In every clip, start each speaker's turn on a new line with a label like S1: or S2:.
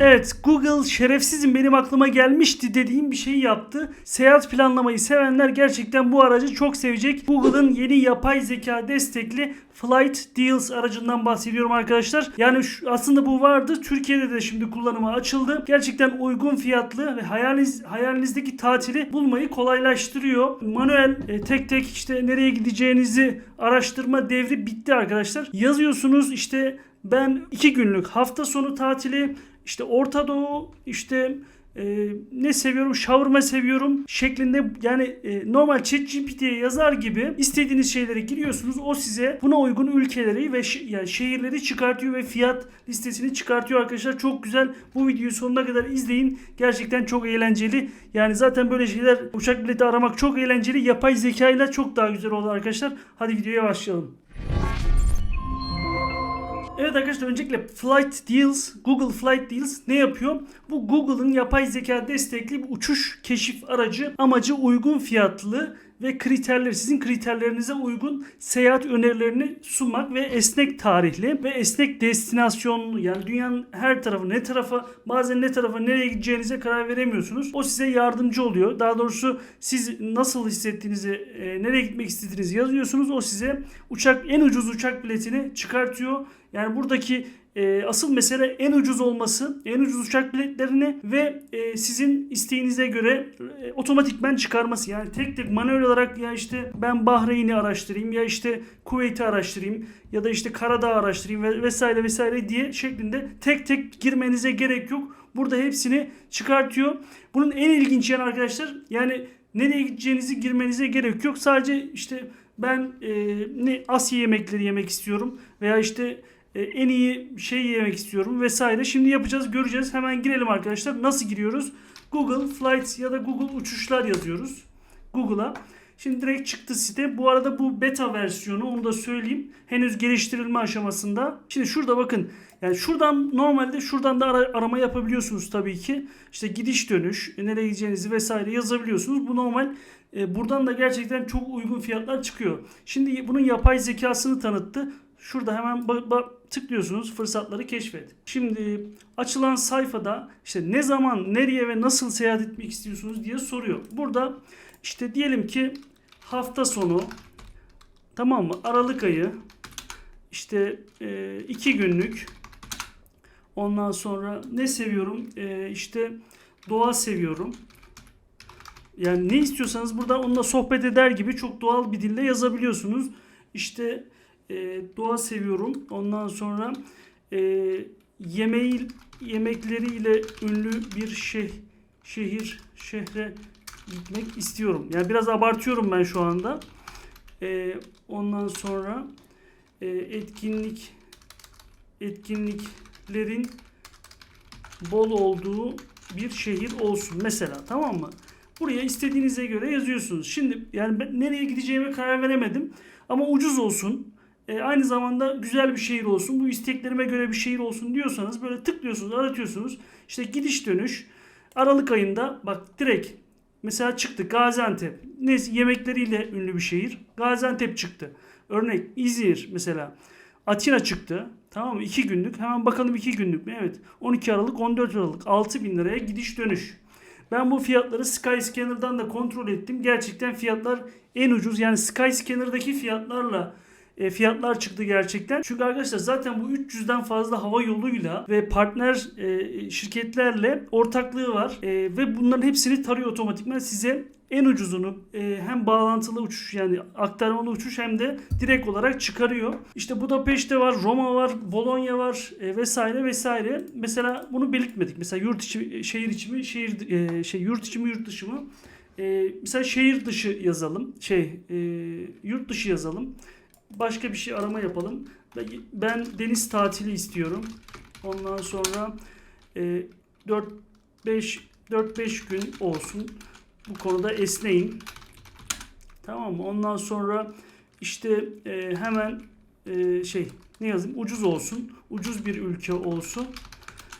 S1: Evet Google şerefsizim benim aklıma gelmişti dediğim bir şeyi yaptı. Seyahat planlamayı sevenler gerçekten bu aracı çok sevecek. Google'ın yeni yapay zeka destekli Flight Deals aracından bahsediyorum arkadaşlar. Yani şu, aslında bu vardı. Türkiye'de de şimdi kullanıma açıldı. Gerçekten uygun fiyatlı ve hayaliniz, hayalinizdeki tatili bulmayı kolaylaştırıyor. Manuel e, tek tek işte nereye gideceğinizi araştırma devri bitti arkadaşlar. Yazıyorsunuz işte ben iki günlük hafta sonu tatili işte Orta Doğu işte e, ne seviyorum şavurma seviyorum şeklinde yani e, normal ChatGPT'ye yazar gibi istediğiniz şeyleri giriyorsunuz. O size buna uygun ülkeleri ve yani şehirleri çıkartıyor ve fiyat listesini çıkartıyor arkadaşlar. Çok güzel. Bu videoyu sonuna kadar izleyin. Gerçekten çok eğlenceli. Yani zaten böyle şeyler uçak bileti aramak çok eğlenceli. Yapay zeka ile çok daha güzel oldu arkadaşlar. Hadi videoya başlayalım. Evet arkadaşlar öncelikle Flight Deals, Google Flight Deals ne yapıyor? Bu Google'ın yapay zeka destekli bir uçuş keşif aracı. Amacı uygun fiyatlı ve kriterleri sizin kriterlerinize uygun seyahat önerilerini sunmak ve esnek tarihli ve esnek destinasyonlu yani dünyanın her tarafı ne tarafa bazen ne tarafa nereye gideceğinize karar veremiyorsunuz. O size yardımcı oluyor. Daha doğrusu siz nasıl hissettiğinizi, e, nereye gitmek istediğinizi yazıyorsunuz. O size uçak en ucuz uçak biletini çıkartıyor. Yani buradaki e, asıl mesele en ucuz olması, en ucuz uçak biletlerini ve e, sizin isteğinize göre e, otomatikmen çıkarması. Yani tek tek manuel olarak ya işte ben Bahreyn'i araştırayım ya işte Kuveyt'i araştırayım ya da işte Karadağ araştırayım ve vesaire vesaire diye şeklinde tek tek girmenize gerek yok. Burada hepsini çıkartıyor. Bunun en ilginç yanı arkadaşlar yani nereye gideceğinizi girmenize gerek yok. Sadece işte ben e, ne Asya yemekleri yemek istiyorum veya işte en iyi şey yemek istiyorum vesaire. Şimdi yapacağız, göreceğiz. Hemen girelim arkadaşlar. Nasıl giriyoruz? Google Flights ya da Google uçuşlar yazıyoruz. Google'a. Şimdi direkt çıktı site. Bu arada bu beta versiyonu onu da söyleyeyim. Henüz geliştirilme aşamasında. Şimdi şurada bakın. Yani şuradan normalde şuradan da ara- arama yapabiliyorsunuz tabii ki. İşte gidiş dönüş, e, nereye gideceğinizi vesaire yazabiliyorsunuz. Bu normal. E, buradan da gerçekten çok uygun fiyatlar çıkıyor. Şimdi bunun yapay zekasını tanıttı. Şurada hemen tıklıyorsunuz fırsatları keşfet. Şimdi açılan sayfada işte ne zaman, nereye ve nasıl seyahat etmek istiyorsunuz diye soruyor. Burada işte diyelim ki hafta sonu tamam mı? Aralık ayı işte e, iki günlük ondan sonra ne seviyorum? E, işte doğa seviyorum. Yani ne istiyorsanız burada onunla sohbet eder gibi çok doğal bir dille yazabiliyorsunuz. İşte e, doğa seviyorum. Ondan sonra e, yemeği yemekleriyle ünlü bir şey şehir şehre gitmek istiyorum. Yani biraz abartıyorum ben şu anda. E, ondan sonra e, etkinlik etkinliklerin bol olduğu bir şehir olsun mesela tamam mı? Buraya istediğinize göre yazıyorsunuz. Şimdi yani ben nereye gideceğime karar veremedim ama ucuz olsun. E, aynı zamanda güzel bir şehir olsun. Bu isteklerime göre bir şehir olsun diyorsanız böyle tıklıyorsunuz, aratıyorsunuz. İşte gidiş dönüş Aralık ayında bak direkt mesela çıktı Gaziantep. Neyse yemekleriyle ünlü bir şehir. Gaziantep çıktı. Örnek İzmir mesela. Atina çıktı. Tamam mı? 2 günlük. Hemen bakalım 2 günlük mü? Evet. 12 Aralık 14 Aralık 6000 bin liraya gidiş dönüş. Ben bu fiyatları Skyscanner'dan da kontrol ettim. Gerçekten fiyatlar en ucuz. Yani Skyscanner'daki fiyatlarla e, fiyatlar çıktı gerçekten. Çünkü arkadaşlar zaten bu 300'den fazla hava yoluyla ve partner e, şirketlerle ortaklığı var. E, ve bunların hepsini tarıyor otomatikman size en ucuzunu e, hem bağlantılı uçuş yani aktarmalı uçuş hem de direkt olarak çıkarıyor. İşte Budapeşte var, Roma var, Bologna var e, vesaire vesaire. Mesela bunu belirtmedik. Mesela yurt içi şehir içi mi, şehir e, şey yurt içi mi, yurt dışı mı? E, mesela şehir dışı yazalım. Şey, e, yurt dışı yazalım. Başka bir şey arama yapalım. Ben deniz tatili istiyorum. Ondan sonra e, 4 5 4-5 gün olsun. Bu konuda esneyin. Tamam mı? Ondan sonra işte e, hemen e, şey ne yazayım? Ucuz olsun. Ucuz bir ülke olsun.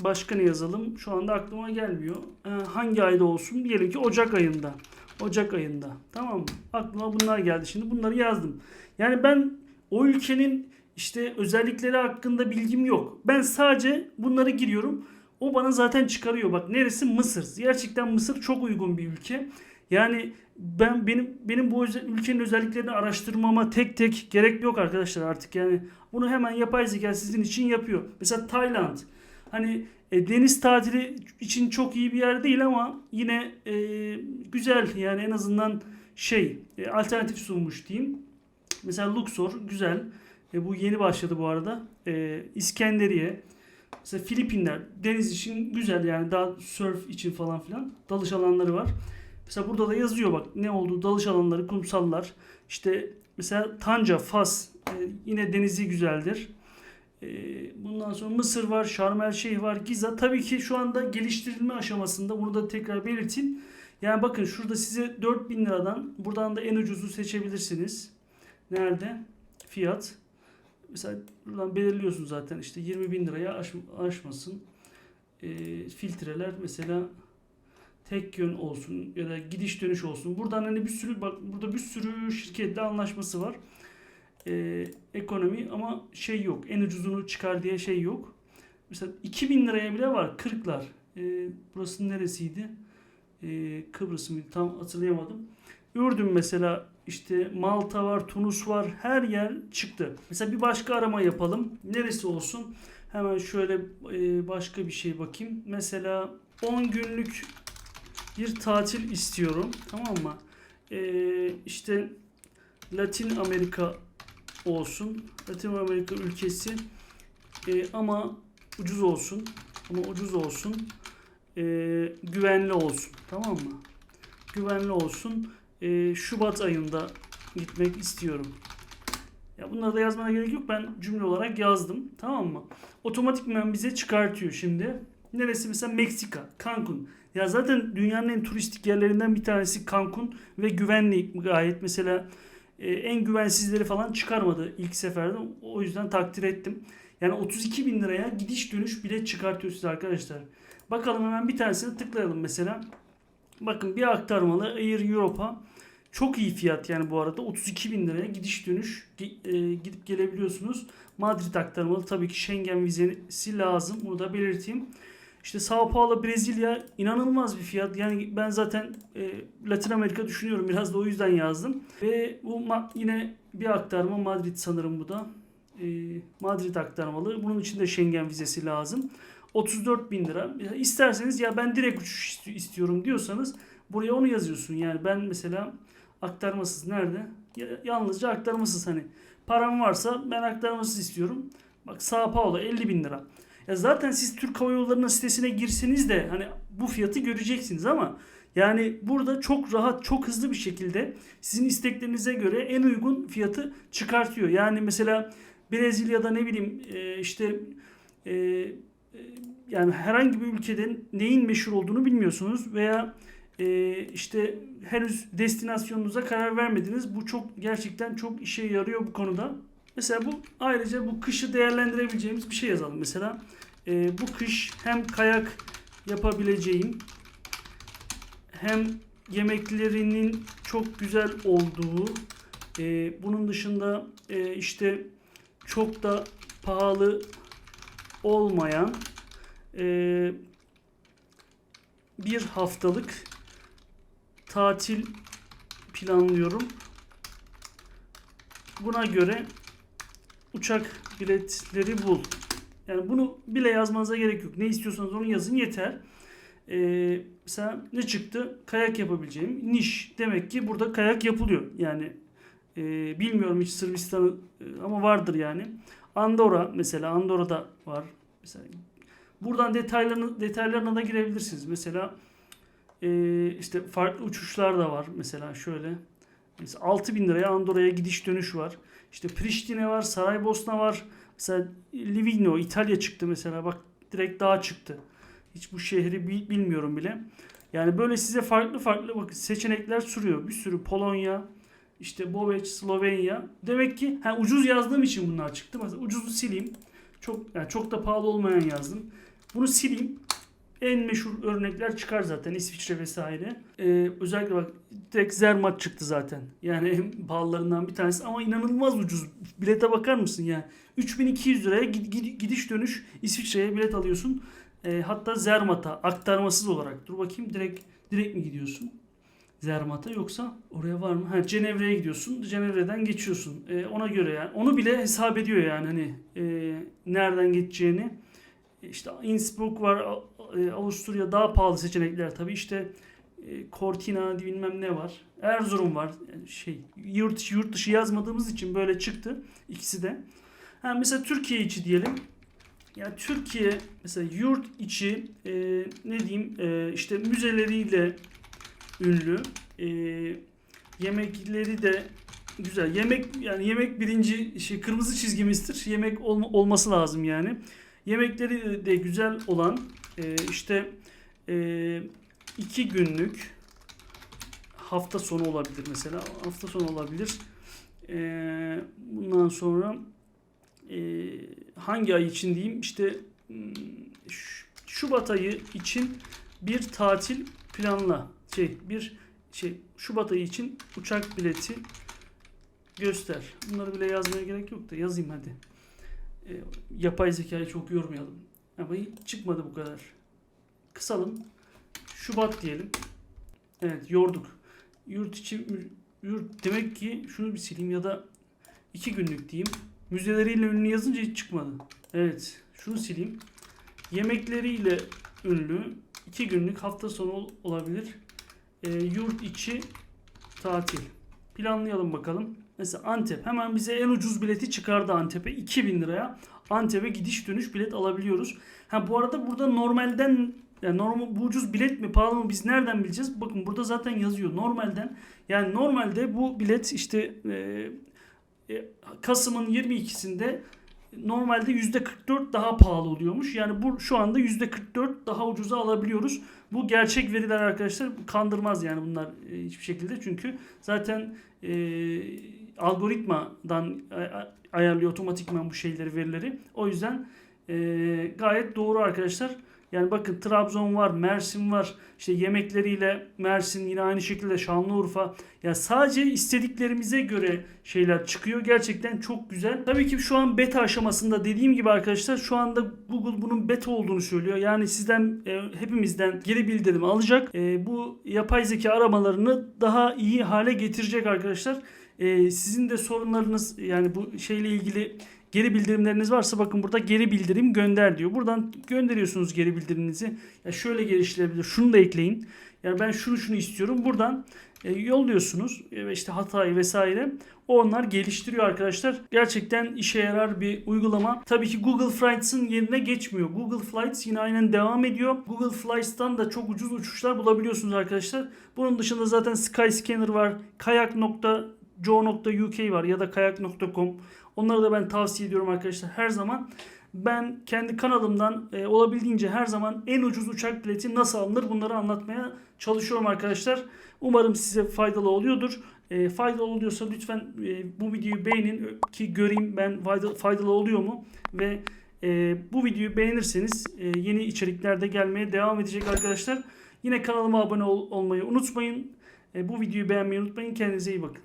S1: Başka ne yazalım? Şu anda aklıma gelmiyor. E, hangi ayda olsun? Diyelim ki Ocak ayında. Ocak ayında. Tamam mı? Aklıma bunlar geldi. Şimdi bunları yazdım. Yani ben o ülkenin işte özellikleri hakkında bilgim yok. Ben sadece bunları giriyorum. O bana zaten çıkarıyor. Bak neresi? Mısır. Gerçekten Mısır çok uygun bir ülke. Yani ben benim benim bu ülkenin özelliklerini araştırmama tek tek gerek yok arkadaşlar artık yani bunu hemen yapay zeka sizin için yapıyor. Mesela Tayland hani e, deniz tatili için çok iyi bir yer değil ama yine e, güzel yani en azından şey e, alternatif sunmuş diyeyim. Mesela Luxor güzel. E, bu yeni başladı bu arada. E, İskenderiye. Mesela Filipinler deniz için güzel yani daha surf için falan filan dalış alanları var. Mesela burada da yazıyor bak ne olduğu dalış alanları, kumsallar. İşte mesela Tanca, Fas e, yine denizi güzeldir. E, bundan sonra Mısır var, Şarm El Şeyh var, Giza. Tabii ki şu anda geliştirilme aşamasında bunu da tekrar belirteyim. Yani bakın şurada size 4000 liradan buradan da en ucuzu seçebilirsiniz. Nerede? Fiyat. Mesela buradan belirliyorsun zaten işte 20 bin liraya aş, aşmasın. E, filtreler mesela tek yön olsun ya da gidiş dönüş olsun. Buradan hani bir sürü bak burada bir sürü şirketle anlaşması var. Ee, ekonomi ama şey yok. En ucuzunu çıkar diye şey yok. Mesela 2000 liraya bile var. 40'lar. Ee, burası neresiydi? Ee, Kıbrıs mıydı? Tam hatırlayamadım. Ürdün mesela işte Malta var, Tunus var. Her yer çıktı. Mesela bir başka arama yapalım. Neresi olsun? Hemen şöyle e, başka bir şey bakayım. Mesela 10 günlük bir tatil istiyorum. Tamam mı? Ee, işte Latin Amerika olsun. Latin Amerika ülkesi Ee, ama ucuz olsun. Ama ucuz olsun. Ee, güvenli olsun. Tamam mı? Güvenli olsun. Ee, Şubat ayında gitmek istiyorum. Ya bunları da yazmana gerek yok. Ben cümle olarak yazdım. Tamam mı? Otomatikman bize çıkartıyor şimdi. Neresi mesela Meksika, Cancun. Ya zaten dünyanın en turistik yerlerinden bir tanesi Cancun ve güvenli gayet. Mesela e, en güvensizleri falan çıkarmadı ilk seferde. O yüzden takdir ettim. Yani 32 bin liraya gidiş dönüş bilet çıkartıyor size arkadaşlar. Bakalım hemen bir tanesini tıklayalım mesela. Bakın bir aktarmalı Air Europa. Çok iyi fiyat yani bu arada. 32 bin liraya gidiş dönüş e, gidip gelebiliyorsunuz. Madrid aktarmalı. Tabii ki Schengen vizesi lazım. Bunu da belirteyim. İşte Sao Paulo, Brezilya inanılmaz bir fiyat. Yani ben zaten e, Latin Amerika düşünüyorum. Biraz da o yüzden yazdım. Ve bu yine bir aktarma Madrid sanırım bu da. E, Madrid aktarmalı. Bunun için de Schengen vizesi lazım. 34 bin lira. İsterseniz ya ben direkt uçuş ist- istiyorum diyorsanız buraya onu yazıyorsun. Yani ben mesela aktarmasız nerede? Ya- yalnızca aktarmasız hani. Param varsa ben aktarmasız istiyorum. Bak Sao Paulo 50 bin lira. Ya zaten siz Türk Hava Yolları'nın sitesine girseniz de hani bu fiyatı göreceksiniz ama yani burada çok rahat, çok hızlı bir şekilde sizin isteklerinize göre en uygun fiyatı çıkartıyor. Yani mesela Brezilya'da ne bileyim e, işte e, yani herhangi bir ülkede neyin meşhur olduğunu bilmiyorsunuz veya e, işte henüz destinasyonunuza karar vermediniz. Bu çok gerçekten çok işe yarıyor bu konuda. Mesela bu ayrıca bu kışı değerlendirebileceğimiz bir şey yazalım. Mesela e, bu kış hem kayak yapabileceğim hem yemeklerinin çok güzel olduğu e, bunun dışında e, işte çok da pahalı olmayan e, bir haftalık tatil planlıyorum. Buna göre uçak biletleri bul. Yani bunu bile yazmanıza gerek yok. Ne istiyorsanız onu yazın yeter. Ee, mesela ne çıktı? Kayak yapabileceğim. Niş. Demek ki burada kayak yapılıyor. Yani e, bilmiyorum hiç Sırbistan'ı e, ama vardır yani. Andorra mesela Andorra'da var. Mesela buradan detaylarını detaylarına da girebilirsiniz. Mesela e, işte farklı uçuşlar da var. Mesela şöyle. Mesela 6000 liraya Andorra'ya gidiş dönüş var. İşte Priştine var, Saraybosna var. Mesela Livigno, İtalya çıktı mesela. Bak direkt daha çıktı. Hiç bu şehri bi- bilmiyorum bile. Yani böyle size farklı farklı bak seçenekler sunuyor. Bir sürü Polonya, işte Boveç, Slovenya. Demek ki ha, ucuz yazdığım için bunlar çıktı. Mesela ucuzu sileyim. Çok yani çok da pahalı olmayan yazdım. Bunu sileyim. En meşhur örnekler çıkar zaten İsviçre vesaire. Ee, özellikle bak direkt Zermatt çıktı zaten. Yani en pahalılarından bir tanesi ama inanılmaz ucuz. Bilete bakar mısın ya? 3200 liraya gid- gid- gidiş dönüş İsviçre'ye bilet alıyorsun. E, hatta Zermatt'a aktarmasız olarak. Dur bakayım direkt direkt mi gidiyorsun? Zermatt'a yoksa oraya var mı? Ha Cenevre'ye gidiyorsun. Cenevre'den geçiyorsun. E, ona göre yani. Onu bile hesap ediyor yani hani e, nereden geçeceğini. İşte Innsbruck var. E, Avusturya daha pahalı seçenekler tabii. İşte e, Cortina bilmem ne var. Erzurum var. Yani şey yurt içi yurt dışı yazmadığımız için böyle çıktı ikisi de. Ha mesela Türkiye içi diyelim. Ya Türkiye mesela yurt içi e, ne diyeyim e, işte müzeleriyle ünlü. E, yemekleri de güzel. Yemek yani yemek birinci şey kırmızı çizgimizdir. Yemek olma- olması lazım yani. Yemekleri de güzel olan e, işte e, iki günlük hafta sonu olabilir mesela. Hafta sonu olabilir. E, bundan sonra e, hangi ay için diyeyim işte hmm, Şubat ayı için bir tatil planla şey bir şey Şubat ayı için uçak bileti göster. Bunları bile yazmaya gerek yok da yazayım hadi. E, yapay zekayı çok yormayalım. Ama çıkmadı bu kadar. Kısalım. Şubat diyelim. Evet yorduk. Yurt içi yurt demek ki şunu bir sileyim ya da iki günlük diyeyim. Müzeleriyle ünlü yazınca hiç çıkmadı. Evet şunu sileyim. Yemekleriyle ünlü iki günlük hafta sonu ol- olabilir. E, yurt içi tatil. Planlayalım bakalım. Mesela Antep. Hemen bize en ucuz bileti çıkardı Antep'e. 2000 liraya. Antep'e gidiş dönüş bilet alabiliyoruz. Ha bu arada burada normalden yani normal bu ucuz bilet mi pahalı mı biz nereden bileceğiz? Bakın burada zaten yazıyor normalden. Yani normalde bu bilet işte e, e, Kasım'ın 22'sinde normalde %44 daha pahalı oluyormuş. Yani bu şu anda %44 daha ucuza alabiliyoruz. Bu gerçek veriler arkadaşlar kandırmaz yani bunlar e, hiçbir şekilde. Çünkü zaten e, algoritmadan ay- ayarlıyor otomatikman bu şeyleri verileri. O yüzden e, gayet doğru arkadaşlar. Yani bakın Trabzon var, Mersin var. İşte yemekleriyle Mersin yine aynı şekilde Şanlıurfa. Ya sadece istediklerimize göre şeyler çıkıyor. Gerçekten çok güzel. Tabii ki şu an beta aşamasında dediğim gibi arkadaşlar şu anda Google bunun beta olduğunu söylüyor. Yani sizden e, hepimizden geri bildirim alacak. E, bu yapay zeka aramalarını daha iyi hale getirecek arkadaşlar. E, sizin de sorunlarınız yani bu şeyle ilgili geri bildirimleriniz varsa bakın burada geri bildirim gönder diyor. Buradan gönderiyorsunuz geri bildiriminizi. Ya şöyle geliştirebilir. Şunu da ekleyin. Yani ben şunu şunu istiyorum. Buradan e, yolluyorsunuz e, işte hatayı vesaire. Onlar geliştiriyor arkadaşlar. Gerçekten işe yarar bir uygulama. Tabii ki Google Flights'ın yerine geçmiyor. Google Flights yine aynen devam ediyor. Google Flights'tan da çok ucuz uçuşlar bulabiliyorsunuz arkadaşlar. Bunun dışında zaten Skyscanner var. Kayak.co.uk var ya da kayak.com. Onları da ben tavsiye ediyorum arkadaşlar her zaman. Ben kendi kanalımdan e, olabildiğince her zaman en ucuz uçak bileti nasıl alınır bunları anlatmaya çalışıyorum arkadaşlar. Umarım size faydalı oluyordur. E, faydalı oluyorsa lütfen e, bu videoyu beğenin ki göreyim ben faydalı, faydalı oluyor mu ve e, bu videoyu beğenirseniz e, yeni içerikler de gelmeye devam edecek arkadaşlar. Yine kanalıma abone ol- olmayı unutmayın. E, bu videoyu beğenmeyi unutmayın. Kendinize iyi bakın.